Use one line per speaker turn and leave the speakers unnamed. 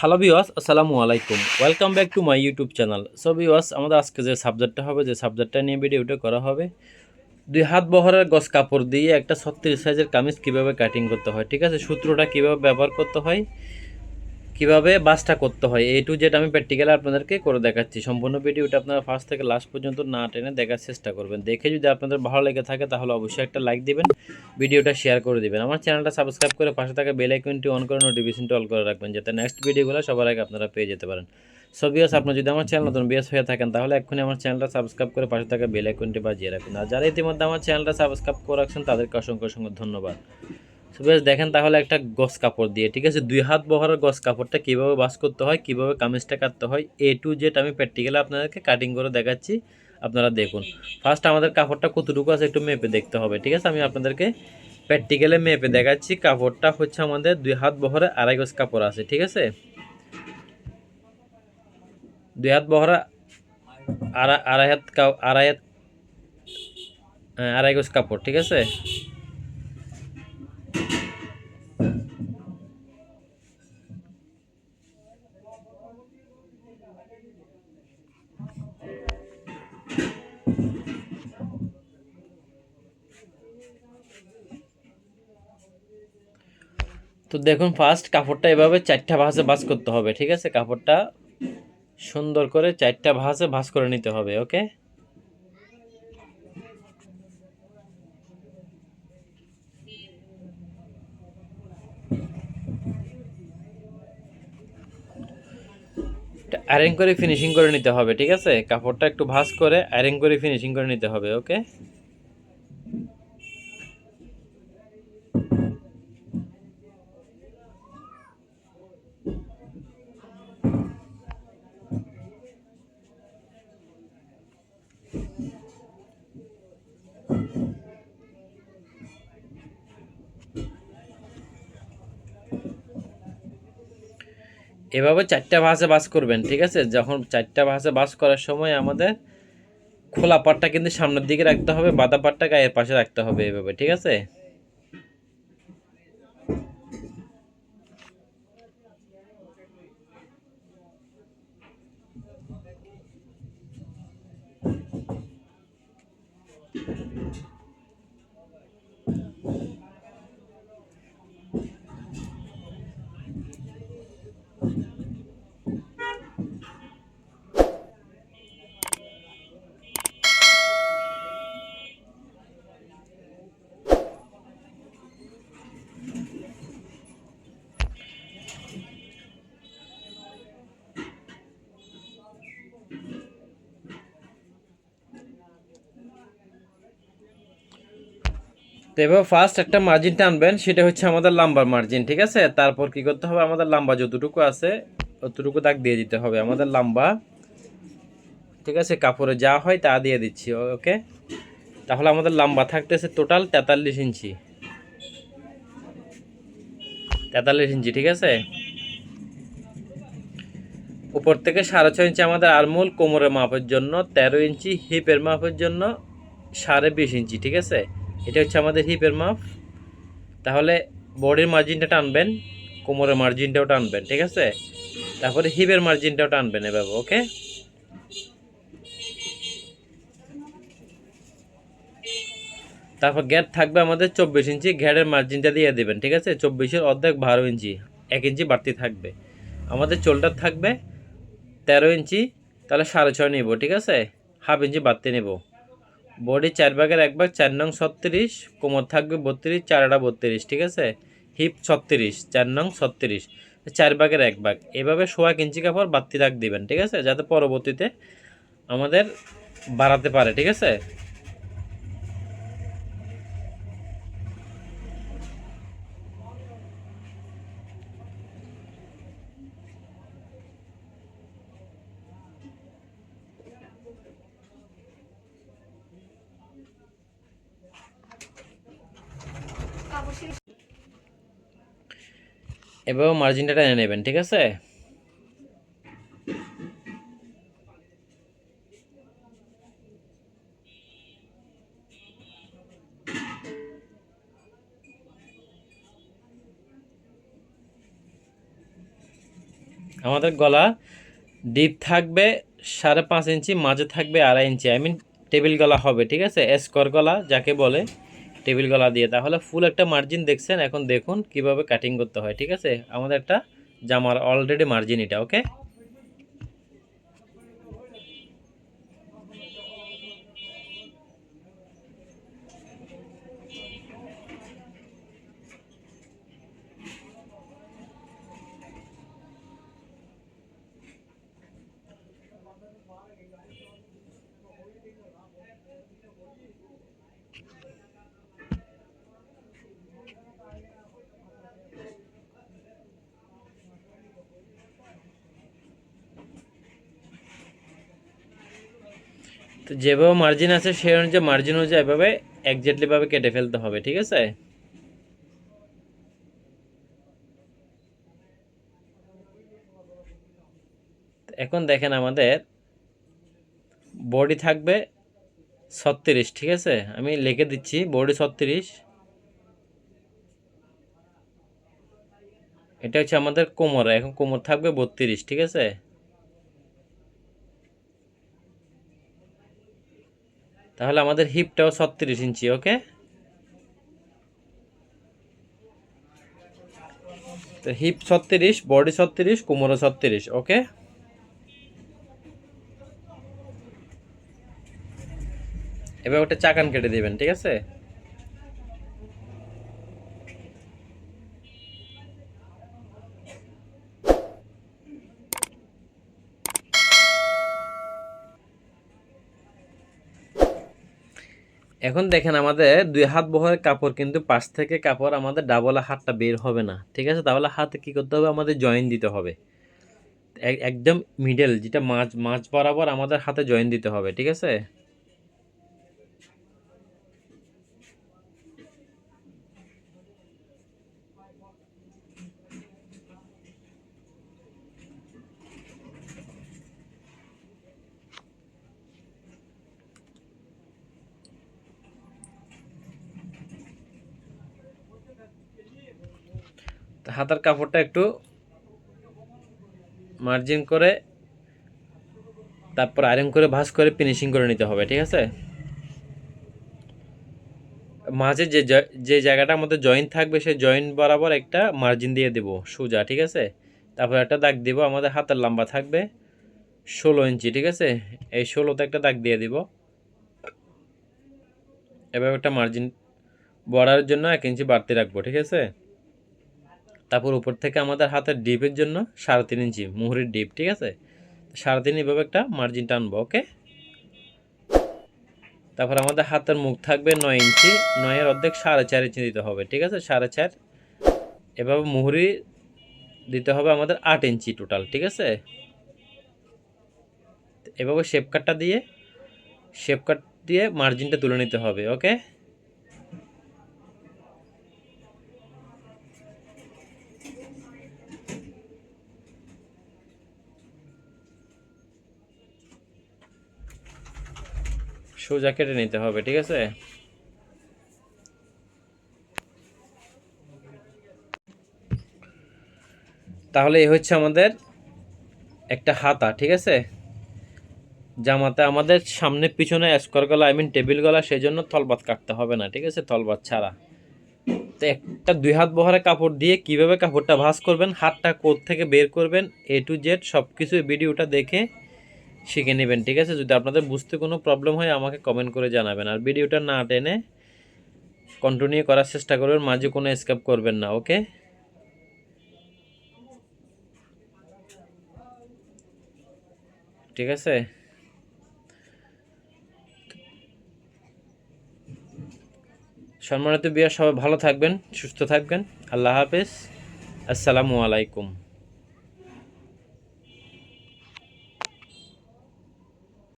Hello বিওয়াস আসসালামু আলাইকুম welcome back to my YouTube channel so viewers আমাদের আজকে যে সাবজেক্টটা হবে, যে সাবজেক্টটা নিয়ে ভিডিওটা করা হবে, দুই হাত বহরের গস কাপড় দিয়ে একটা ছত্রিশ সাইজের কামিজ কীভাবে কাটিং করতে হয়, ঠিক আছে? সূত্রটা কীভাবে ব্যবহার করতে হয় কীভাবে বাসটা করতে হয় এই টু যেটা আমি প্র্যাকটিক্যালি আপনাদেরকে করে দেখাচ্ছি। সম্পূর্ণ ভিডিওটা আপনারা ফার্স্ট থেকে লাস্ট পর্যন্ত না টেনে দেখার চেষ্টা করবেন। দেখে যদি আপনাদের ভালো লেগে থাকে, তাহলে অবশ্যই একটা লাইক দিবেন, ভিডিওটা শেয়ার করে দিবেন। আমার চ্যানেলটা সাবস্ক্রাইব করে পাশে থাকা বেল আইকনটি অন করে নোটিফিকেশনটি অল করে রাখবেন, যাতে নেক্সট ভিডিওগুলো সবার আগে আপনারা পেয়ে যেতে পারেন। সো বিয়াস আপনি যদি আমার চ্যানেল নতুন বিয়াস হয়ে থাকেন, তাহলে এক্ষুনি আমার চ্যানেলটা সাবস্ক্রাইব করে পাশে থাকা বেল আইকনটি বাজিয়ে রাখুন। আর যারা ইতিমধ্যে আমার চ্যানেলটা সাবস্ক্রাইব করে রাখছেন, তাদেরকে অসংখ্য অসংখ্য ধন্যবাদ। সো বেশ দেখেন তাহলে একটা গস কাপড় দিয়ে ঠিক আছে? দুই হাত বহরের গস কাপড়টা কীভাবে বাস করতে হয় কীভাবে কামিজটা কাটতে হয় এ টু জেড আমি প্র্যাকটিক্যালি আপনাদেরকে কাটিং করে দেখাচ্ছি আপনারা দেখুন। ফার্স্ট আমাদের কাপড়টা কতটুকু আছে একটু মেপে দেখতে হবে ঠিক আছে? আমি আপনাদেরকে প্র্যাকটিক্যালে মেপে দেখাচ্ছি কাপড়টা হচ্ছে আমাদের দুই হাত বহরে আড়াই গজ কাপড় আছে ঠিক আছে? দুই হাত বহরে আড়াই হাত আড়াই হাত হ্যাঁ, আড়াই গজ কাপড় ঠিক আছে? তো দেখুন ফার্স্ট কাপড়টা এভাবে চারটা ভাঁজে ভাঁজ করতে হবে, ঠিক আছে? কাপড়টা সুন্দর করে চারটা ভাঁজে ভাঁজ করে নিতে হবে, ওকে? আয়রন করে ফিনিশিং করে নিতে হবে, ঠিক আছে? কাপড়টা একটু ভাঁজ করে আয়রন করে ফিনিশিং করে নিতে হবে, ওকে? এভাবে চারটা ভাষে বাস করবেন, ঠিক আছে? যখন চারটা ভাষে বাস করার সময় আমাদের খোলা পাটটা কিন্তু সামনের দিকে রাখতে হবে বাদা পাটটা গায়ের পাশে রাখতে হবে এভাবে, ঠিক আছে? এবার ফার্স্ট একটা মার্জিন টানবেন, সেটা হচ্ছে আমাদের লাম্বার মার্জিন ঠিক আছে? তারপর কি করতে হবে? আমাদের লাম্বা যতটুকু আছে, অতটুকু দাগ দিয়ে দিতে হবে আমাদের লাম্বা ঠিক আছে? কাপড়ে যা হয় তা দিয়ে দিচ্ছি ওকে তাহলে আমাদের লম্বা থাকতেছে টোটাল তেতাল্লিশ ইঞ্চি। তেতাল্লিশ ইঞ্চি, ঠিক আছে? উপর থেকে সাড়ে ছয় ইঞ্চি আমাদের আরমুল কোমরের মাপের জন্য, তেরো ইঞ্চি হিপের মাপের জন্য সাড়ে বিশ ইঞ্চি, ঠিক আছে? এটা হচ্ছে আমাদের হিপের মাপ। তাহলে বডির মার্জিনটা টানবেন, কোমরের মার্জিনটাও টানবেন, ঠিক আছে? তারপরে হিপের মার্জিনটাও টানবেন এভাবে ওকে তারপর গ্যাট থাকবে আমাদের চব্বিশ ইঞ্চি ঘ্যাটের মার্জিনটা দিয়ে দেবেন, ঠিক আছে? চব্বিশের অর্ধেক বারো ইঞ্চি, এক ইঞ্চি বাড়তি থাকবে। আমাদের চোলটা থাকবে তেরো ইঞ্চি, তাহলে সাড়ে ছয় নেব, ঠিক আছে? হাফ ইঞ্চি বাড়তি নেব। বডি চার ভাগের এক ভাগ, চার নং ছত্রিশ, কোমর থাকবে বত্রিশ, চারাটা বত্রিশ, ঠিক আছে? হিপ ছত্রিশ, চার নং ছত্রিশ, চার ভাগের এক ভাগ। এভাবে সোয়া ইঞ্চি কাপড় বাড়তি দাগ দিবেন, ঠিক আছে? যাতে পরবর্তীতে আমাদের বাড়াতে পারে, ঠিক আছে? এভাবে মার্জিনটা টেনে নেবেন, ঠিক আছে? আমাদের গলা ডিপ থাকবে সাড়ে পাঁচ ইঞ্চি মাঝে থাকবে আড়াই ইঞ্চি আই মিন টেবিল গলা হবে, ঠিক আছে? স্কোয়ার গলা, যাকে বলে টেবিল গলা দিয়ে। তাহলে ফুল একটা মার্জিন দেখছেন। এখন দেখুন কীভাবে কাটিং করতে হয়, ঠিক আছে? আমাদের একটা জামার অলরেডি মার্জিন এটা ওকে তো যেভাবে মার্জিন আছে, সেই অনুযায়ী মার্জিন অনুযায়ী এভাবে একজাক্টলিভাবে কেটে ফেলতে হবে, ঠিক আছে? এখন দেখেন আমাদের বডি থাকবে ছত্রিশ, ঠিক আছে? আমি লিখে দিচ্ছি বডি ছত্রিশ। এটা হচ্ছে আমাদের কোমর, এখন কোমর থাকবে বত্রিশ, ঠিক আছে? তাহলে আমাদের হিপটাও ছত্রিশ ইঞ্চি, ওকে? তো হিপ ছত্রিশ, বডি ছত্রিশ, কোমরও ছত্রিশ, ওকে? এবার ওটা চাকান কেটে দিবেন, ঠিক আছে? এখন দেখেন আমাদের দুই হাত বহরের কাপড় কিন্তু পাশ থেকে কাপড় আমাদের ডাবল হাতটা বের হবে না, ঠিক আছে? তাহলে হাতে কি করতে হবে? আমাদের জয়েন দিতে হবে। এক- একদম মিডল যেটা মাছ মাঝ বরাবর আমাদের হাতে জয়েন দিতে হবে, ঠিক আছে? হাতার কাপড়টা একটু মার্জিন করে, তারপর আয়রন করে ভাঁজ করে ফিনিশিং করে নিতে হবে, ঠিক আছে? মাঝে যে যে জায়গাটা আমাদের জয়েন্ট থাকবে, সেই জয়েন্ট বরাবর একটা মার্জিন দিয়ে দেব, সোজা, ঠিক আছে? তারপর একটা দাগ দিব, আমাদের হাতের লম্বা থাকবে ষোলো ইঞ্চি, ঠিক আছে? এই ষোলোতে একটা দাগ দিয়ে দিব। এবার একটা মার্জিন বর্ডারের জন্য এক ইঞ্চি বাড়তি রাখব, ঠিক আছে? তারপর উপর থেকে আমাদের হাতের ডিপের জন্য সাড়ে তিন ইঞ্চি মুহুরির ডিপ, ঠিক আছে? সাড়ে তিন এভাবে একটা মার্জিন টানবো, ওকে? তারপর আমাদের হাতের মুখ থাকবে নয় ইঞ্চি, নয়ের অর্ধেক সাড়ে চার ইঞ্চি দিতে হবে, ঠিক আছে? সাড়ে চার। এভাবে মুহুরি দিতে হবে আমাদের আট ইঞ্চি টোটাল ঠিক আছে? এভাবে শেপ কাটটা দিয়ে শেপ কাট দিয়ে মার্জিনটা তুলে নিতে হবে, ওকে? সোজা কেটে নিতে হবে, ঠিক আছে? তাহলে এই হচ্ছে আমাদের একটা হাতা, ঠিক আছে? জামাতে আমাদের সামনে পিছনে স্কোয়ার গলা আই মিন টেবিল গলা সেই জন্য তলবাত কাটতে হবে না, ঠিক আছে? তলবাত ছাড়া। তো একটা দুই হাত বহরে কাপড় দিয়ে কীভাবে কাপড়টা ভাঁজ করবেন, হাতটা কোথ থেকে বের করবেন এ টু জেড সব কিছু ভিডিওটা দেখে শিখে নেবেন, ঠিক আছে? যদি আপনাদের বুঝতে কোনো প্রবলেম হয়, আমাকে কমেন্ট করে জানাবেন। আর ভিডিওটা না টেনে কন্টিনিউ করার চেষ্টা করবেন মাঝে কোনো স্কেপ করবেন না ওকে ঠিক আছে? সম্মানিত বিয়ার সবাই ভালো থাকবেন, সুস্থ থাকবেন। আল্লাহ হাফেজ। আসসালামু আলাইকুম।